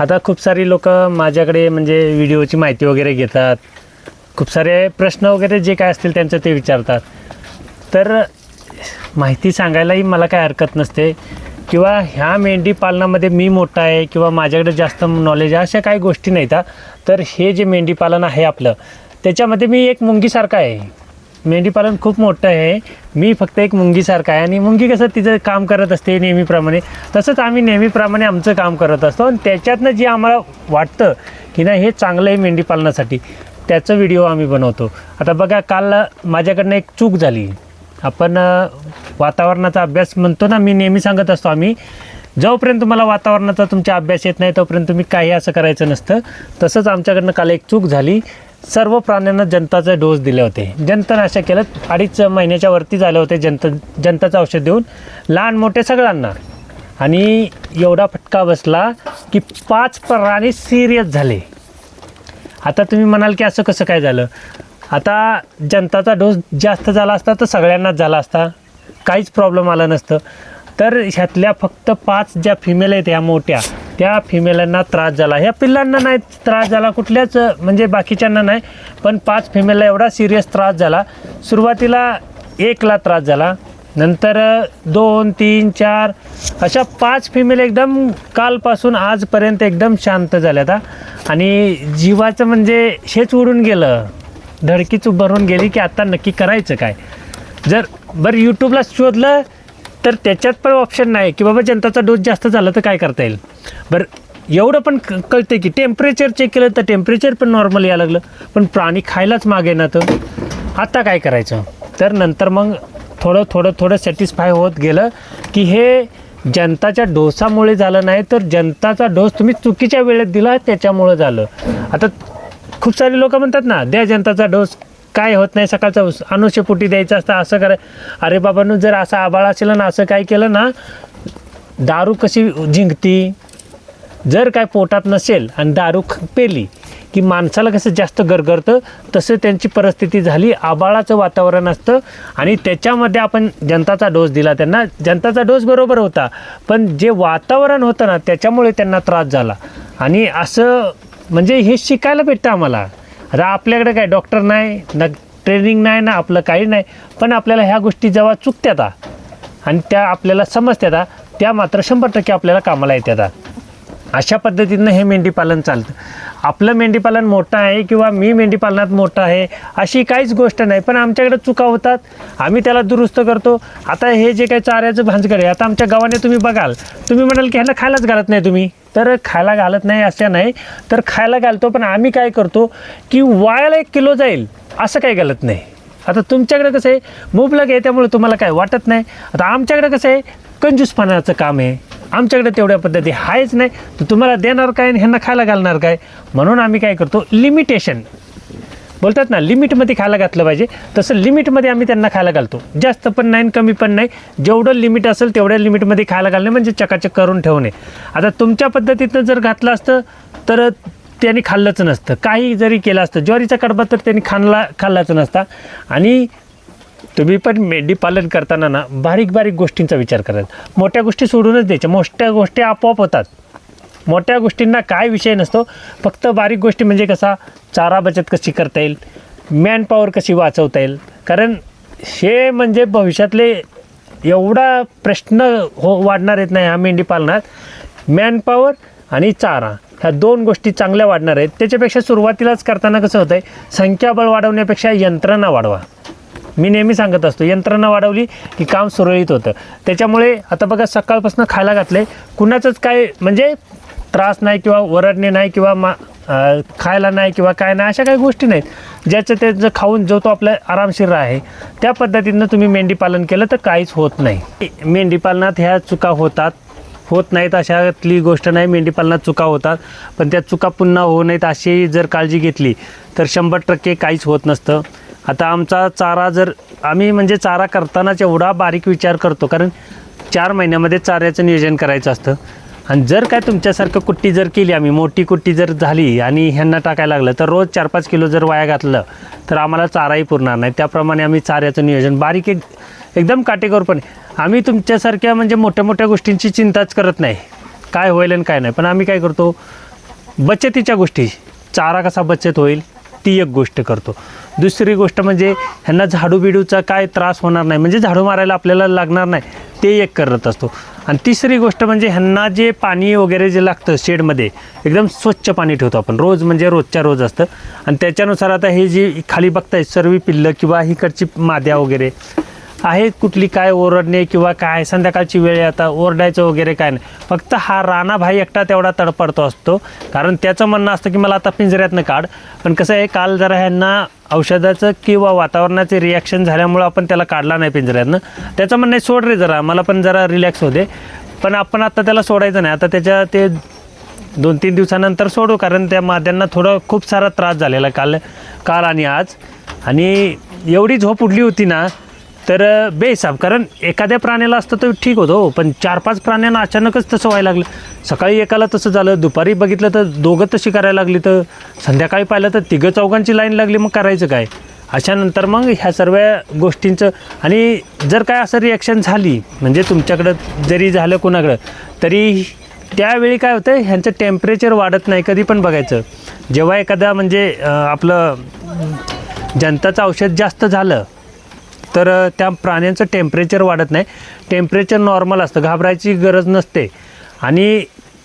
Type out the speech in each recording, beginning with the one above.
आता खूप सारी लोक माझ्याकडे म्हणजे व्हिडिओची माहिती वगैरे घेतात. खूप सारे प्रश्न वगैरे जे काय असतील त्यांचं ते विचारतात. तर माहिती सांगायलाही मला काय हरकत नसते. किंवा ह्या मेंढी पालनामध्ये मी मोठा आहे किंवा माझ्याकडे जास्त नॉलेज आहे अशा काही गोष्टी नाहीत तर हे जे मेंढी पालन आहे आपलं त्याच्यामध्ये मी एक मुंगीसारखा आहे. मेंढीपालन खूप मोठं आहे. मी फक्त एक मुंगीसारखा आहे आणि मुंगी कसं तिचं काम करत असते नेहमीप्रमाणे. तसंच आम्ही नेहमीप्रमाणे आमचं काम करत असतो आणि त्याच्यातनं जे आम्हाला वाटतं की नाही हे चांगलं आहे मेंढीपालनासाठी. त्याचं व्हिडिओ आम्ही बनवतो. आता बघा काल माझ्याकडनं एक चूक झाली. आपण वातावरणाचा अभ्यास म्हणतो ना मी नेहमी सांगत असतो आम्ही जोपर्यंत तुम्हाला वातावरणाचा तुमचा अभ्यास येत नाही तोपर्यंत तुम्ही काही असं करायचं नसतं. तसंच आमच्याकडनं काल एक चूक झाली. सर्व प्राण्यांना जनताचे डोस दिले होते. जंतनाशक केलं अडीच महिन्याच्या वरती झाले होते जनता जनताचं औषध देऊन. लहान मोठे सगळ्यांना. आणि एवढा फटका बसला की पाच प्राणी सिरियस झाले. आता तुम्ही म्हणाल की असं कसं काय झालं? आता जनताचा डोस जास्त झाला असता तर सगळ्यांनाच झाला असता. काहीच प्रॉब्लेम आला नसतं. तर ह्यातल्या फक्त पाच ज्या फिमेल आहेत ह्या मोठ्या त्या फिमेलांना त्रास झाला. ह्या पिल्लांना नाही त्रास झाला कुठल्याच म्हणजे बाकीच्यांना नाही पण पाच फिमेलला एवढा सिरियस त्रास झाला. सुरुवातीला एकला त्रास झाला नंतर दोन तीन चार अशा पाच फिमेल एकदम कालपासून आजपर्यंत एकदम शांत झाल्या आता. आणि जीवाचं म्हणजे हेच उडून गेलं. धडकीच भरून गेली की आता नक्की करायचं काय? जर बरं यूट्यूबला शोधलं तर त्याच्यात पण ऑप्शन नाही की बाबा जनताचा डोस जास्त झाला तर काय करता येईल? बरं एवढं पण क- कळतं की टेम्परेचर चेक केलं तर टेम्परेचर पण नॉर्मल यायला लागलं. पण प्राणी खायलाच मागे ना तर आता काय करायचं? तर नंतर मग थोडं थोडं थोडं सॅटिस्फाय होत गेलं की हे जनताच्या डोसामुळे झालं नाही तर जनताचा डोस तुम्ही चुकीच्या वेळेत दिला त्याच्यामुळं झालं. आता खूप सारे लोक म्हणतात ना द्या जनताचा डोस. काय होत नाही सकाळचं अनुष्य पुटी द्यायचं असतं असं कराय अरे बाबांनो जर असं आबाळ असेल ना असं काय केलं ना दारू कशी जिंकती? जर काय पोटात नसेल आणि दारू पेली की माणसाला कसं जास्त गरगरतं तसं त्यांची परिस्थिती झाली आबाळाचं वातावरण असतं आणि त्याच्यामध्ये आपण जनताचा डोस दिला त्यांना. जनताचा डोस बरोबर होता पण जे वातावरण होतं ना त्याच्यामुळे त्यांना त्रास झाला. आणि असं म्हणजे हे शिकायला भेटतं आम्हाला. आता आपल्याकडे काय डॉक्टर नाही ना ट्रेनिंग नाही ना आपलं काही नाही. पण आपल्याला ह्या गोष्टी जेव्हा चुकत्यात आणि त्या आपल्याला समजत्यात त्या मात्र शंभर टक्के आपल्याला कामाला येतात अशा पद्धतीनं हे मेंढीपालन चालतं. आपलं मेंढीपालन मोठं आहे किंवा मी मेंढीपालनात मोठं आहे अशी काहीच गोष्ट नाही. पण आमच्याकडे चुका होतात. आम्ही त्याला दुरुस्त करतो. आता हे जे काही चाऱ्याचं भांजकर आहे आता आमच्या गावाने तुम्ही बघाल. तुम्ही म्हणाल की ह्याला खायलाच घालत नाही तुम्ही. तर खायला घालत नाही असं नाही. तर खायला घालतो पण आम्ही काय करतो की वायाला एक किलो जाईल. असं काही घालत नाही. आता तुमच्याकडे कसं आहे? मुबलक आहे त्यामुळे तुम्हाला काय वाटत नाही. आता आमच्याकडे कसं आहे? कंजूसपणाचं काम आहे. आमच्याकडे तेवढ्या पद्धती आहेच नाही. तर तुम्हाला देणार काय आणि ह्यांना खायला घालणार काय? म्हणून आम्ही काय करतो लिमिटेशन बोलतात ना लिमिटमध्ये खायला घातलं पाहिजे. तसं लिमिटमध्ये आम्ही त्यांना खायला घालतो. जास्त पण नाही कमी पण नाही. जेवढं लिमिट असेल तेवढ्या लिमिटमध्ये खायला घालणे म्हणजे चकाचक करून ठेवणे. आता तुमच्या पद्धतीतनं जर घातलं असतं तर त्यांनी खाल्लंच नसतं. काही जरी केलं असतं ज्वारीचा कडबा तर त्यांनी खाल्ला खाल्लाच नसता. आणि तुम्ही पण मेंढी पालन करताना ना बारीक बारीक गोष्टींचा विचार करायचा मोठ्या गोष्टी सोडूनच द्यायच्या. मोठ्या गोष्टी आपोआप होतात. मोठ्या गोष्टींना काय विषय नसतो. फक्त बारीक गोष्टी म्हणजे कसा चारा बचत कशी करता येईल मॅनपॉवर कशी वाचवता येईल. कारण हे म्हणजे भविष्यातले एवढा प्रश्न हो वाढणार आहेत नाही ह्या मेंढी पालनात. मॅनपॉवर आणि चारा ह्या दोन गोष्टी चांगल्या वाढणार आहेत. त्याच्यापेक्षा सुरुवातीलाच करताना कसं होतं आहे संख्याबळ वाढवण्यापेक्षा यंत्रणा वाढवा. मी नेहमी सांगत असतो यंत्रणा वाढवली की काम सुरळीत होतं. त्याच्यामुळे आता बघा सकाळपासून खायला घातले कुणाचंच काय म्हणजे त्रास नाही किंवा वरडणे नाही किंवा मा खायला नाही किंवा काय नाही अशा काही गोष्टी नाहीत. ज्याचं त्याचं खाऊन जो तो आपला आरामशीर आहे. त्या पद्धतीनं तुम्ही मेंढी पालन केलं तर काहीच होत नाही. मेंढी पालनात ह्या चुका होतात. होत नाहीत अशातली गोष्ट नाही मेंढीपालनात चुका होतात. पण त्या चुका पुन्हा होऊ नयेत अशी जर काळजी घेतली तर शंभर टक्के काहीच होत नसतं. आता आमचा चारा जर आम्ही म्हणजे चारा करतानाच एवढा बारीक विचार करतो कारण चार महिन्यामध्ये चाऱ्याचं नियोजन करायचं असतं. आणि जर काय तुमच्यासारखं कुट्टी जर केली आम्ही मोठी कुट्टी जर झाली आणि ह्यांना टाकायला लागलं तर रोज चार पाच किलो जर वाया घातलं तर आम्हाला चाराही पुरणार नाही. त्याप्रमाणे आम्ही चाऱ्याचं नियोजन बारीक एक एकदम काटेकोरपणे आम्ही तुमच्यासारख्या म्हणजे मोठ्या मोठ्या गोष्टींची चिंताच करत नाही. काय होईल आणि काय नाही. पण आम्ही काय करतो बचतीच्या गोष्टी चारा कसा बचत होईल ती एक गोष्ट करतो. दुसरी गोष्ट म्हणजे ह्यांना झाडू बिडूचा काय त्रास होणार नाही म्हणजे झाडू मारायला आपल्याला लागणार नाही ते एक करत असतो. आणि तिसरी गोष्ट म्हणजे ह्यांना जे पाणी वगैरे जे लागतं शेडमध्ये एकदम स्वच्छ पाणी ठेवतो आपण रोज म्हणजे रोजच्या रोज असतं. आणि त्याच्यानुसार आता हे जी खाली बघताय सर्व पिल्लं किंवा हिकडची माद्या वगैरे आहे कुठली काय ओरडणे किंवा काय? संध्याकाळची वेळ आहे आता ओरडायचं वगैरे काय नाही. फक्त हा राणा भाई एकटा तेवढा तडपडतो असतो. कारण त्याचं म्हणणं असतं की मला आता पिंजऱ्यातनं काढ. पण कसं आहे काल जरा ह्यांना औषधाचं किंवा वातावरणाचे रिॲक्शन झाल्यामुळं आपण त्याला काढला नाही पिंजऱ्यातनं. त्याचं म्हणणं आहे सोड रे जरा मला पण जरा रिलॅक्स होते पण आपण आता त्याला सोडायचं नाही. आता त्याच्या ते दोन तीन दिवसानंतर सोडू कारण त्या माद्यांना थोडं खूप सारा त्रास झालेला काल काल आणि आज. आणि एवढी झोप उडली होती ना तर बेसाब कारण एखाद्या प्राण्याला असतं तर ठीक होतं हो. पण चार पाच प्राण्यांना अचानकच तसं व्हायला लागलं. सकाळी एकाला तसं झालं दुपारी बघितलं तर दोघं तशी करायला लागली तर संध्याकाळी पाहिलं तर तिघं चौघांची लाईन लागली मग करायचं काय? अशानंतर मग ह्या सर्व गोष्टींचं आणि जर काय असं रिॲक्शन झाली म्हणजे तुमच्याकडं जरी झालं कोणाकडं तरी त्यावेळी काय होतं ह्यांचं टेम्परेचर वाढत नाही कधी पण बघायचं. जेव्हा एखादा म्हणजे आपलं जनताचं औषध जास्त झालं तर त्या प्राण्यांचं टेम्परेचर वाढत नाही. टेम्परेचर नॉर्मल असतं. घाबरायची गरज नसते. आणि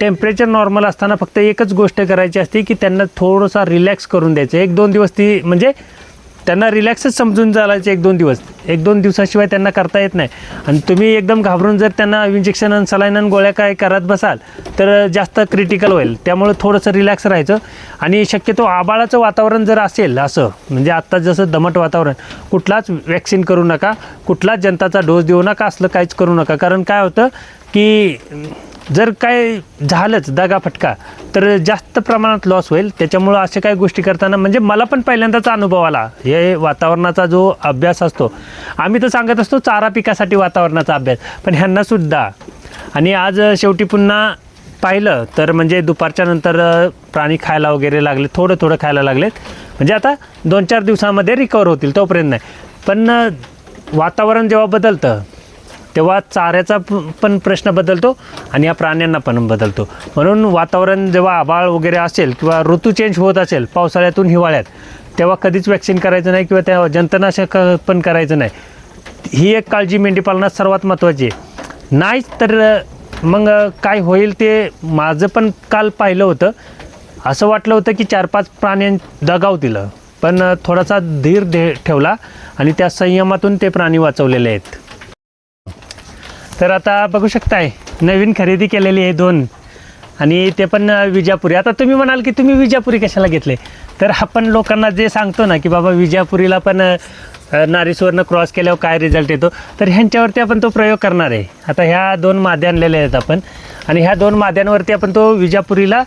टेम्परेचर नॉर्मल असताना फक्त एकच गोष्ट करायची असते की त्यांना थोडंसा रिलॅक्स करून द्यायचं. एक दोन दिवस ती म्हणजे त्यांना रिलॅक्सच समजून चालायचे एक दोन दिवस. एक दोन दिवसाशिवाय त्यांना करता येत नाही. आणि तुम्ही एकदम घाबरून जर त्यांना इंजेक्शन आणि सलाईन आणि गोळ्या काय करत बसाल तर जास्त क्रिटिकल होईल. त्यामुळे थोडंसं रिलॅक्स राहायचं. आणि शक्यतो आबाळाचं वातावरण जर असेल असं म्हणजे आत्ता जसं दमट वातावरण कुठलाच वॅक्सिन करू नका कुठलाच जनताचा डोस देऊ नका असलं काहीच करू नका. कारण काय होतं की जर काय झालंच दगा फटका तर जास्त प्रमाणात लॉस होईल. त्याच्यामुळं अशा काही गोष्टी करताना म्हणजे मला पण पहिल्यांदाच अनुभव आला. हे वातावरणाचा जो अभ्यास असतो आम्ही तर सांगत असतो चारा पिकासाठी वातावरणाचा अभ्यास. पण ह्यांनासुद्धा आणि आज शेवटी पुन्हा पाहिलं तर म्हणजे दुपारच्या नंतर प्राणी खायला वगैरे लागले थोडं थोडं खायला लागलेत. म्हणजे आता दोन चार दिवसामध्ये रिकवर होतील तोपर्यंत नाही. पण वातावरण जेव्हा बदलतं तेव्हा चाऱ्याचा पण प्रश्न बदलतो आणि या प्राण्यांना पण बदलतो. म्हणून वातावरण जेव्हा आभाळ वगैरे असेल किंवा ऋतू चेंज होत असेल पावसाळ्यातून हिवाळ्यात तेव्हा कधीच वॅक्सिन करायचं नाही किंवा त्या जंतनाशक पण करायचं नाही. ही एक काळजी मेंढीपालनात सर्वात महत्त्वाची आहे. नाहीच तर मग काय होईल ते माझं पण काल पाहिलं होतं. असं वाटलं होतं की चार पाच प्राण्यां दगाव दिलं. पण थोडासा धीर दे ठेवला आणि त्या संयमातून ते प्राणी वाचवलेले आहेत. तर आता बघू शकताय नवीन खरेदी केलेली आहे दोन. आणि ते पण विजापुरी. आता तुम्ही म्हणाल की तुम्ही विजापुरी कशाला घेतले? तर आपण लोकांना जे सांगतो ना की बाबा विजापुरीला पण नारीसवरनं क्रॉस केल्यावर काय रिझल्ट येतो? तर ह्यांच्यावरती आपण तो प्रयोग करणार आहे. आता ह्या दोन माद्या आणलेल्या आहेत आपण. आणि ह्या दोन माद्यांवरती आपण तो विजापुरीला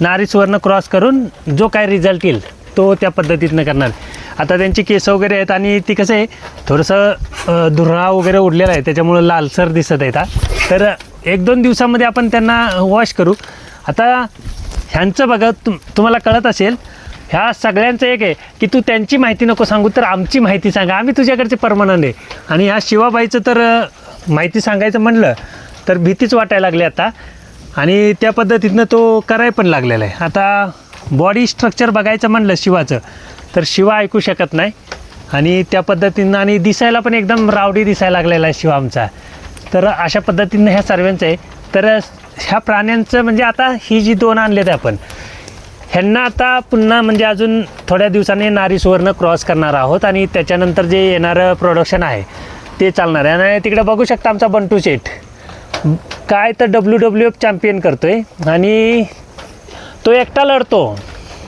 नारीसवरनं क्रॉस करून जो काय रिझल्ट येईल तो त्या पद्धतीतनं करणार. आता त्यांची केस वगैरे आहेत आणि ती कसं आहे थोडंसं धुरळा वगैरे उडलेला आहे. त्याच्यामुळं लालसर दिसत आहेत तर एक दोन दिवसामध्ये आपण त्यांना वॉश करू. आता ह्यांचं बघा तुम तुम्हाला कळत असेल ह्या सगळ्यांचं एक आहे की तू त्यांची माहिती नको सांगू तर आमची माहिती सांगा. आम्ही तुझ्याकडचे परमनंट आहे. आणि ह्या शिवाबाईचं तर माहिती सांगायचं म्हणलं तर भीतीच वाटायला लागली आता. आणि त्या पद्धतीतनं तो कराय पण लागलेला आहे. आता बॉडी स्ट्रक्चर बघायचं म्हणलं शिवाचं तर शिवा ऐकू शकत नाही. आणि त्या पद्धतीनं आणि दिसायला पण एकदम रावडी दिसायला लागलेला आहे शिवा आमचा. तर अशा पद्धतीनं ह्या सर्वांचं आहे. तर ह्या प्राण्यांचं म्हणजे आता ही जी दोन आणलेत आपण ह्यांना आता पुन्हा म्हणजे अजून थोड्या दिवसांनी नारी सुवर्ण क्रॉस करणार आहोत आणि त्याच्यानंतर जे येणारं प्रोडक्शन आहे ते चालणार आहे. आणि तिकडे बघू शकता आमचा बंटू शेठ. काय तर डब्ल्यू डब्ल्यू एफ चॅम्पियन करतो आहे आणि तो एकटा लढतो.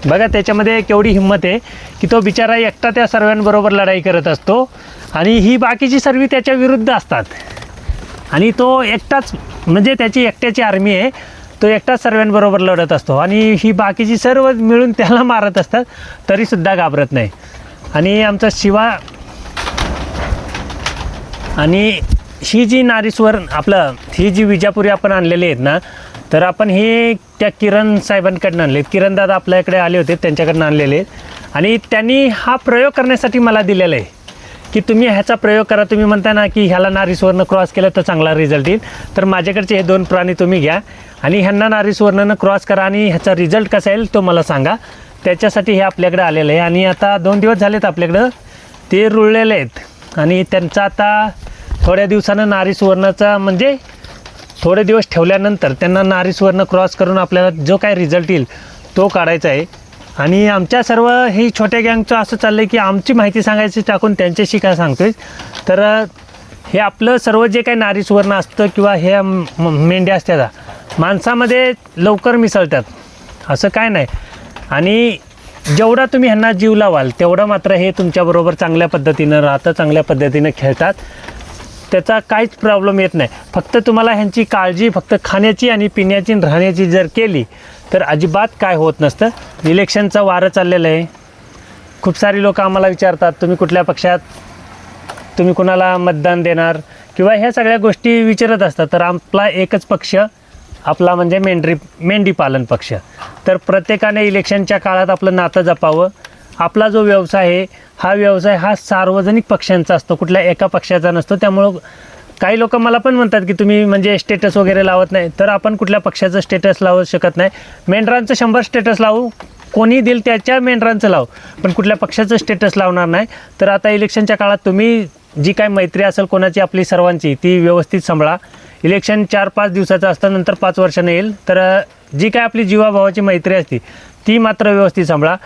बघा त्याच्यामध्ये केवढी हिंमत आहे की तो बिचारा एकटा त्या सर्वांबरोबर लढाई करत असतो आणि ही बाकीची सर्व त्याच्या विरुद्ध असतात. आणि तो एकटाच म्हणजे त्याची एकट्याची आर्मी आहे तो एकटाच सर्वांबरोबर लढत असतो. आणि ही बाकीची सर्व मिळून त्याला मारत असतात तरीसुद्धा घाबरत नाही. आणि आमचा शिवा आणि ही जी नारीस्वर आपलं ही जी विजापुरी आपण आणलेली आहेत ना तर आपण हे त्या किरण साहेबांकडनं आणले. किरण दादा आपल्याकडे आले होते त्यांच्याकडनं आणलेले. आणि त्यांनी हा प्रयोग करण्यासाठी मला दिलेला आहे. की तुम्ही ह्याचा प्रयोग करा. तुम्ही म्हणता ना की ह्याला नारीस्वरनं क्रॉस केलं तर चांगला रिझल्ट येईल. तर माझ्याकडचे हे दोन प्राणी तुम्ही घ्या. आणि ह्यांना नारीसुवर्णनं क्रॉस करा आणि ह्याचा रिझल्ट कसा येईल तो मला सांगा. त्याच्यासाठी हे आपल्याकडे आलेलं आहे. आणि आता दोन दिवस झालेत आपल्याकडं. ते रुळलेले आहेत. आणि त्यांचा आता थोड्या दिवसानं नारी सुवर्णाचा म्हणजे थोडे दिवस ठेवल्यानंतर त्यांना नारी सुवर्ण क्रॉस करून आपल्याला जो काय रिझल्ट येईल तो काढायचा आहे. आणि आमच्या सर्व ही छोट्या गँगचं असं चाललं आहे की आमची माहिती सांगायची टाकून त्यांच्याशी काय सांगतोय. तर हे आपलं सर्व जे काही नारी सुवर्ण असतं किंवा हे म- मेंढ्या असतात माणसामध्ये लवकर मिसळतात. असं काय नाही. आणि जेवढा तुम्ही ह्यांना जीव लावाल तेवढं मात्र हे तुमच्याबरोबर चांगल्या पद्धतीनं राहतं चांगल्या पद्धतीनं खेळतात. त्याचा काहीच प्रॉब्लेम येत नाही. फक्त तुम्हाला ह्यांची काळजी फक्त खाण्याची आणि पिण्याची आणि राहण्याची जर केली तर अजिबात काय होत नसतं. इलेक्शनचं वारं चाललेलं आहे. खूप सारी लोक आम्हाला विचारतात तुम्ही कुठल्या पक्षात? तुम्ही कुणाला मतदान देणार? किंवा ह्या सगळ्या गोष्टी विचारत असतात. तर आपला एकच पक्ष आपला म्हणजे मेंढरी मेंढी पालन पक्ष. तर प्रत्येकाने इलेक्शनच्या काळात आपलं नातं जपावं. आपला जो व्यवसाय आहे हा व्यवसाय हा सार्वजनिक पक्षांचा असतो. कुठल्या एका पक्षाचा नसतो. त्यामुळं काही लोक मला पण म्हणतात की तुम्ही म्हणजे स्टेटस वगैरे लावत नाही. तर आपण कुठल्या पक्षाचं स्टेटस लावू शकत नाही. मेंढरांचं शंभर स्टेटस लावू. कोणी देईल त्याच्या मेंढरांचं लाव. पण कुठल्या पक्षाचं स्टेटस लावणार नाही. तर आता इलेक्शनच्या काळात तुम्ही जी काय मैत्री असेल कोणाची आपली सर्वांची ती व्यवस्थित सांभाळा. इलेक्शन चार पाच दिवसाचं असतं नंतर पाच वर्षानं येईल. तर जी काय आपली जीवाभावाची मैत्री असते ती मात्र व्यवस्थित सांभाळा.